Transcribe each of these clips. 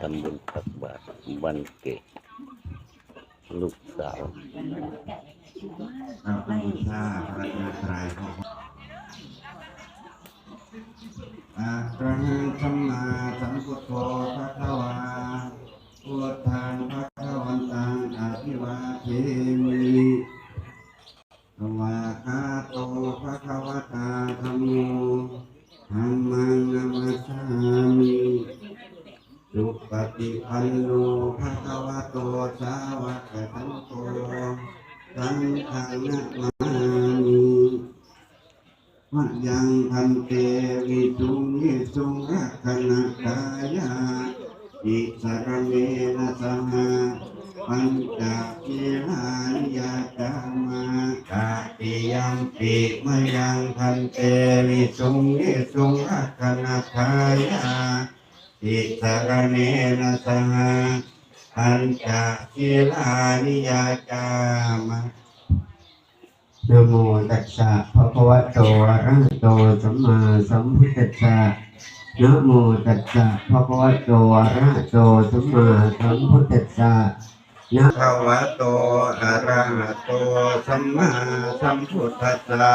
ทำบุญตักบาตรวันเกิดลูกสาวเราต้องบูชาพระรัตนตรัยขอะระหังสัมมาสัมพุทโธพระขวาพุทธังพระขวันตังอภิวาเทมิวาคาโตพระขวต ปฏิปันโนภะคะวะโตสาวกสังโฆสังฆังนะมามิมะยังพันเตวิสุงยิสุงรักขณกายาอิสรเมนะสหาปัญจศีลานิยาจามากาติยัมปิมยังพันเตวิสุงยิสุงรักขณกายา อิสรเนนะสหาปัญจศีลานิยาจามะนโมตัสสะภะคะวะโตอะระหะโตสัมมาสัมพุทธัสสะนะโมตัสสะภะคะวะโตอะระหะโตสัมมาสัมพุทธัสสะนะภะคะวะโตอะระหะโตสัมมาสัมพุทธัสสะ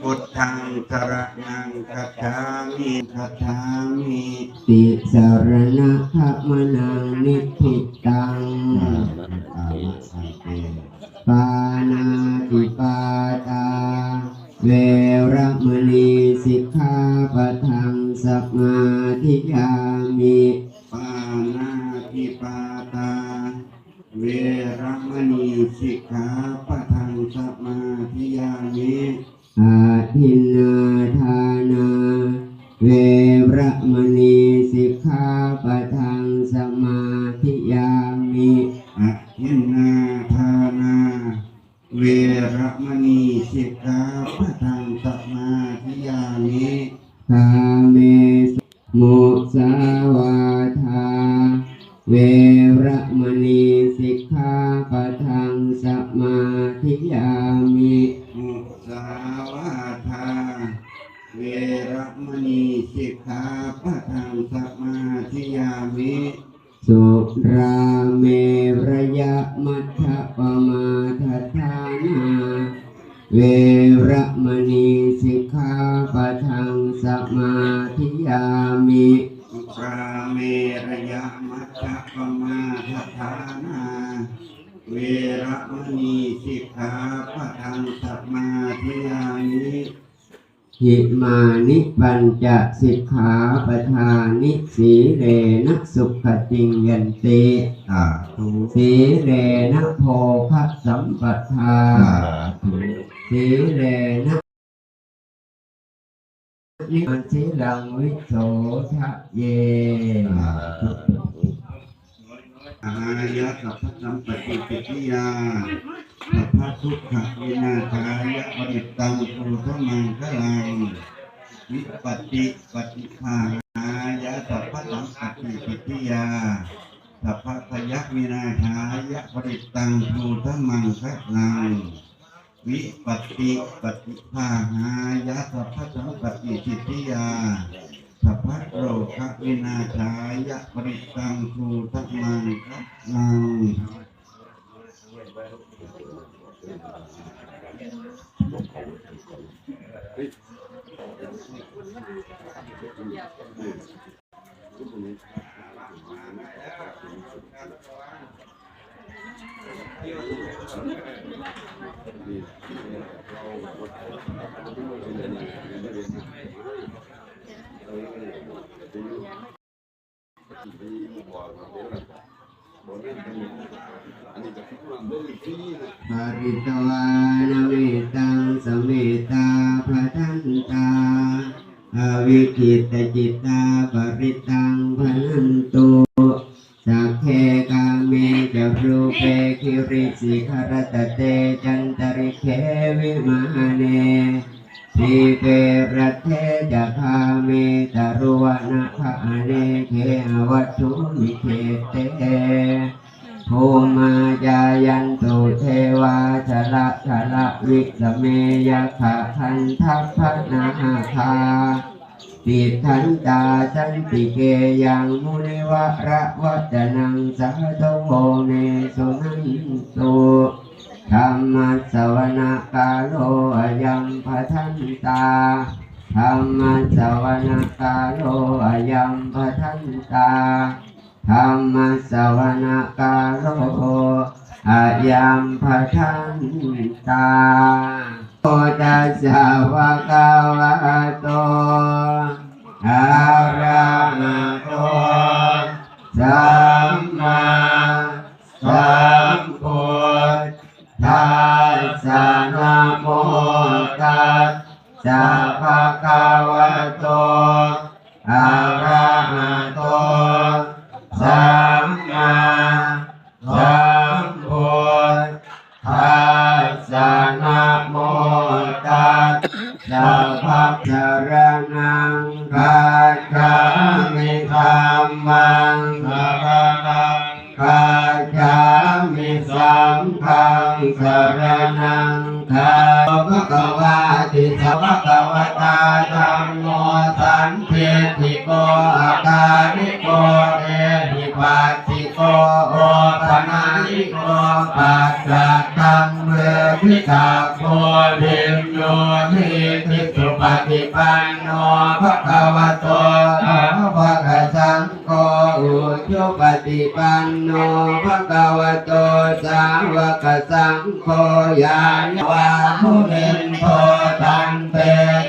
พุทธังสรณังคัจฉามิคัจฉามิติสรณะขะมนังนิพพิตังปานาติปาตาเวรมณีสิกขาปะทังสมาธิยามิ รมณีสิกขาปะทังสมาธิยามิมุสาวาทาเวรมณีสิกขาปะทังสมาธิยามิสุราเมระยะมัทธปมาทัฏฐานาเวระมณีสิกขาปะทังสมาธิยามิสุราเมระยะมัทธปมาทัฏฐานา เวรมณีสิกขาปะทังสัมมาธิยามิหิมานิปัญจสิกขาปทานิสีเรนะสุขติงยันติสีเรนะโภคสัมปทาสีเรนะนิมันสีลังวิโสทะเย อายะสัพพสัมปติปิทิยาสัพพะทุกขะวินาทายะปริตตังปุรุธมังคลังวิปัสติปฏิภาณายะสัพพะสัมปติปิทิยาสัพพะพยัควินาทายะปริตตังปุรุธมังคลังวิปัสติปฏิภาณายะสัพพะสัมปติปิทิยา สัพพะโรควินาทายะปริตังครูตัมังคลังป ติตวานเมตังสเมตาพะทันตาอวิคิตจิตตาปริตังพนันตุสักเทกาเมจะรูเปคิริสิขรตเต วิสเมยขะทันทัพพนาคาปิทันตาสันติเกยังมุนิวะระวัจนังสาธุโภเนสุนันตุธรรมสวนากาโลยังพทันตาธรรมสวนากาโลยังพทันตาธรรมสวนากาโล อายัมพะทันตาโอตัสสะวะกาวะโต มิธัมมังสรณังกัจามิสังฆังสรณังคัจฉาภะคะวะติสัพพะวตาธัมโมสันเทติโกอาการิโกเอหิปัสสิโกโอปนาลิโกปัจจตังเวทิตาโกเดมโยนิติสุปฏิปันโนภะคะวะโต อุปฏิปันโนภะคะวะโตสาวกสังโฆยานวามุนินโทตันเต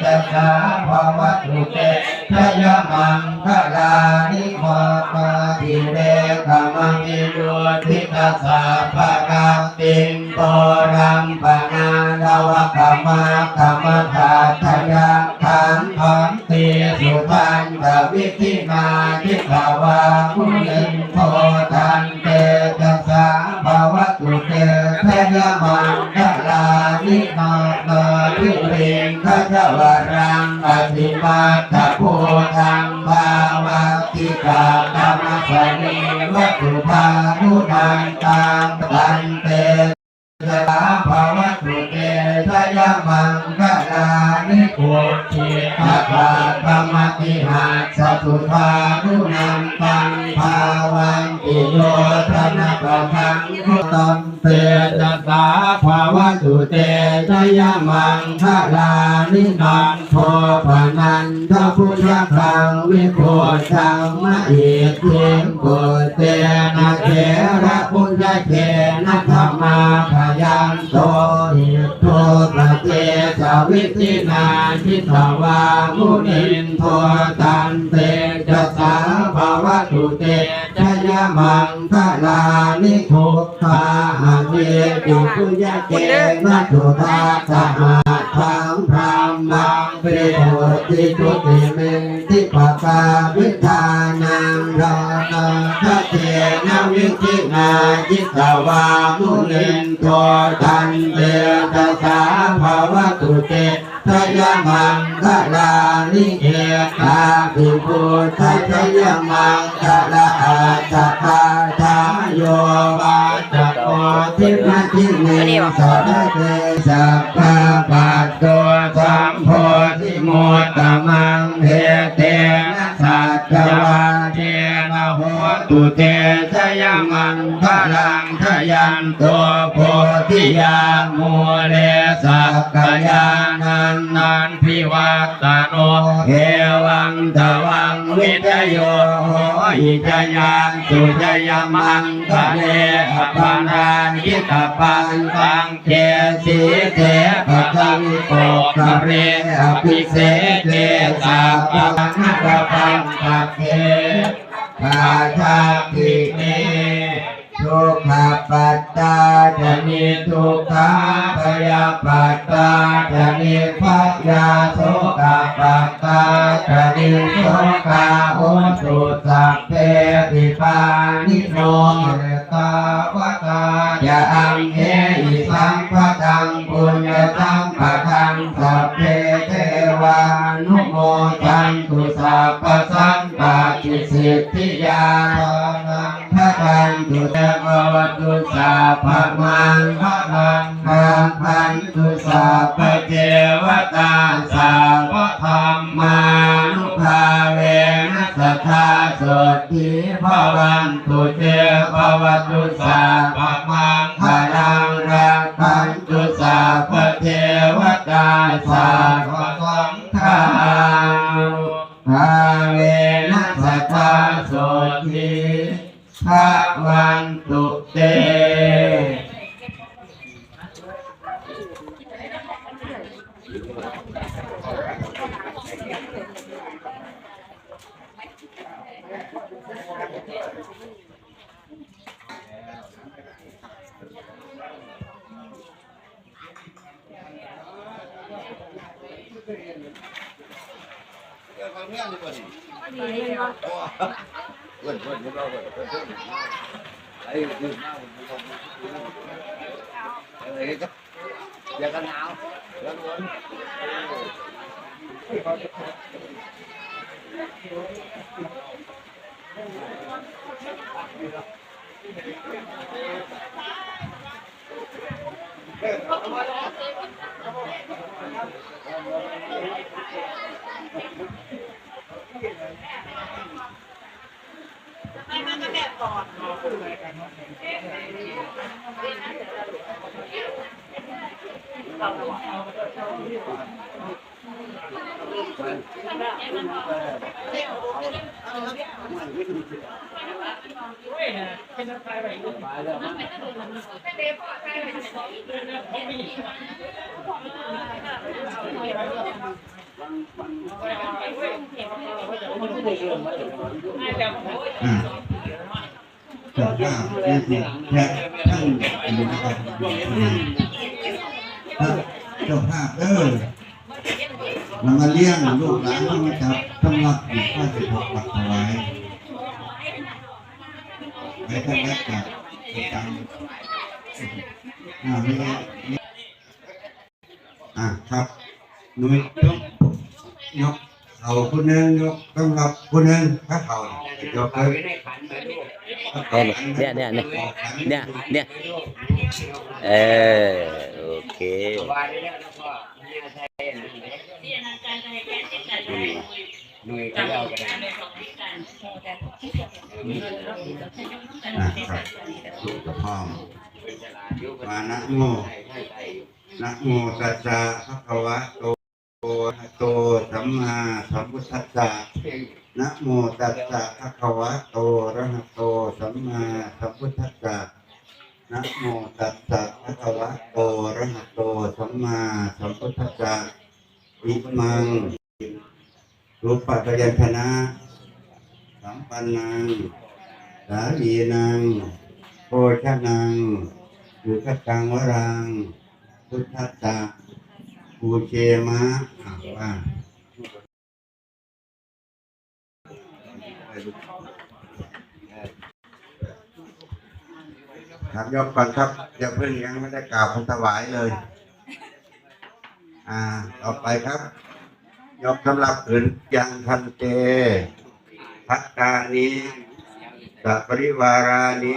จะสาภวะตุเตทยมังคะลานิโมปะทิเรขมังอิโยทิตาสาภะกังติงโตรังปนาลาวะขมาขมทาทยาขังขังตีสุทันตวิธิมา ทิตา ตัมเตจะสาภาวะตุเตทยมังคะลานินันโทปนันทพุทธคังวิโพธังมะเอกเทมโกเตนะเถระพุทธเถนะธรรมาพยัญโตหิโตปะเจสวิธินาทิตวามุนินโทตันเตจะสาภาวะตุเตชยมังคะลานิทุกขาหะเมติปุญญเกนะตุทาสหะทังพรหมังเปรโตติตุติเมติปะกาวิธานังรานาคเทนะวิธินาจิตวามุนินโทตันเตตะสาภาวะตุเตทยมังคะลานิเอตาภิพุทธทยมังคะลาอาตตาทายโยวา ทินาทิเนสะเตสัพพะปัตโตสัมโพธิโมตตมังเทเตนะสัจวาเทนะโหตุเตชยมังพลัง ยันโตโพธิยามูเลสักกายานันนันพิวัตโนเอวังตวังวิทโยโหอิจยังสุจยมังคะเนอปานานิตาปังตังเกสีเทปะตังโกกะเรอภิเศเกสัพพะนักปังปะเกปาชาติ ทุกขปัตตาจะนิทุกขาพยาปัตตาจะนิพัจยาโสกปัตตาจะนิโสกาโอตุสัพเพติปานิโนเยตาวตาจะอังเออิสังพะทังปุญญตัง นุโมทันตุสัพพสังกาจิสิทธิยานังพระทันตุเตภวตุสัพพมังพระมังคังพันตุสัพพเทวตาสัพพธรรมานุภาเวนัสทธาสดทิภวันตุเตภวตุสัพพมังคลังรักขันตุสัพพเทวตาสัพพ สังฆาภาเวนัสทธาสดทิภวันตุเตอย่ากันหนาวแล้วร้อนอ่าเจ้าภาพนี่สิแท้ท่านอยู่นะครับเจ้าภาพเออเรามาเลี้ยงลูกหลานที่มาจับสำหรับอีกข้าสิบหกปักถวายไปท่านแรกกประจำอ่าไม่ได้อ่าครับนุ่ยยกยก เอาคนหนึ่งยกสำหรับคนหนึ่งพระเขายกเลยเห็นเนี่ยเนี่ยเนี่ยเนี่ยเนี่ยเออโอเคหน่วยที่เรากันนะครับลูกกับพ่อมานะโมนะโมตัสสะภะคะวะโต อะรหะโตสัมมาสัมพุทธัสสะนะโมตัสสะภะคะวะโตระหะโตสัมมาสัมพุทธัสสะนะโมตัสสะภะคะวะโตระหะโตสัมมาสัมพุทธัสสะอิมังรูปปัจจยันธนะสัมปันนังสาลีนังโพชนังสุขตังวรังพุทธัสสะ ปูเชมะอ่าว่าครับยกก่อนครับอย่าเพิ่งยังไม่ได้กล่าวคำถวายเลย อ่า ต่อไปครับยกสำหรับขืนยังพันเตพัตตานี้สัปริวารานิ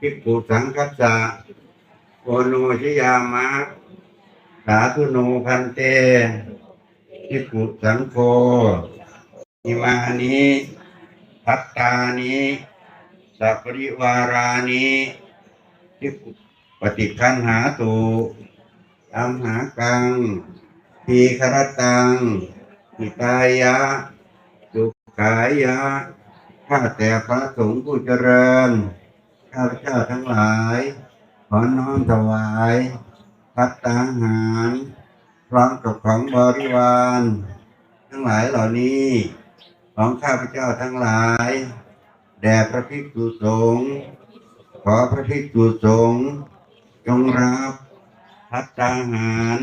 ภิกขุสังคัสสะโอโนชิยามะ สาธุโนพันเตภิกขุสังโฆอิมานิพัตตานิสัปริวารานิภิกขุปฏิคันหาตุตัมหากังทีครตังหิตายะสุขายะข้าแต่พระสงฆ์ผู้เจริญ ข้าพเจ้าทั้งหลาย ขอน้อมถวาย พัตตาหารพร้อมกับของบริวาร ทั้งหลายเหล่านี้ของข้าพเจ้าทั้งหลาย แด่พระภิกษุสงฆ์ขอพระภิกษุสงฆ์จงรับพัตตาหาร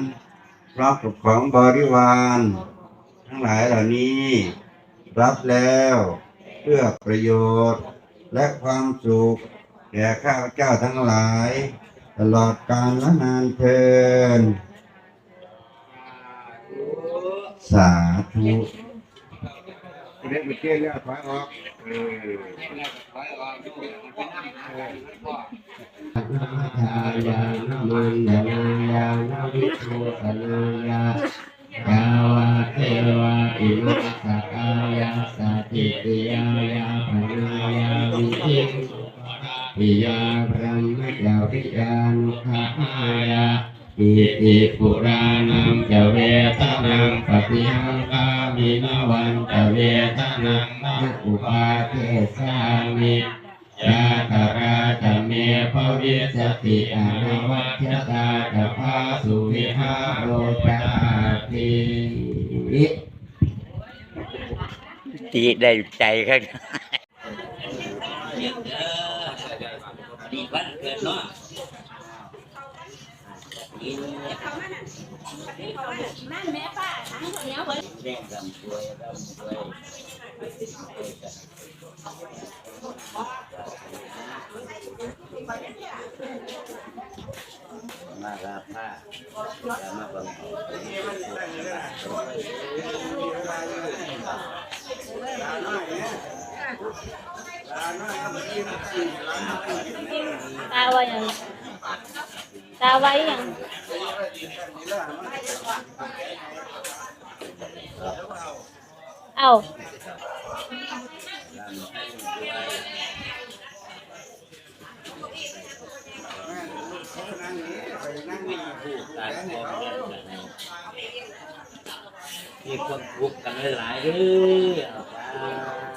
พร้อมกับของบริวาร ทั้งหลายเหล่านี้ รับแล้วเพื่อประโยชน์และความสุขแก่ข้าพเจ้าทั้งหลาย ตลอดกาลละนานเทิน สาธุเล่นไปเที่ยวแล้วถอยออกเออนาทายานมันยานายานวิโชตนายายาวาเทวาอิมัสสกายาสติติยายาปนายาวิธิปิยา ริยานุขายาอิติปุรานังจะเวทนังปฏิหังคามินวันจะเวทนังนาอุปาเทสามิยาตราจะเมภวิสติอนุวัชตาจะพาสุวิหาโรจาติตีได้ใจครับดีวันเกิดเนาะ นั่นแม่ป้าทั้งคนเนี้ยเพิ่นแดงรำช่วยรำช่วยมาลาผ้าจะมาบังคับตาไว้ยัง ตาไว้ยังเอามีคนทุกกันหลายๆเด้อเอาไป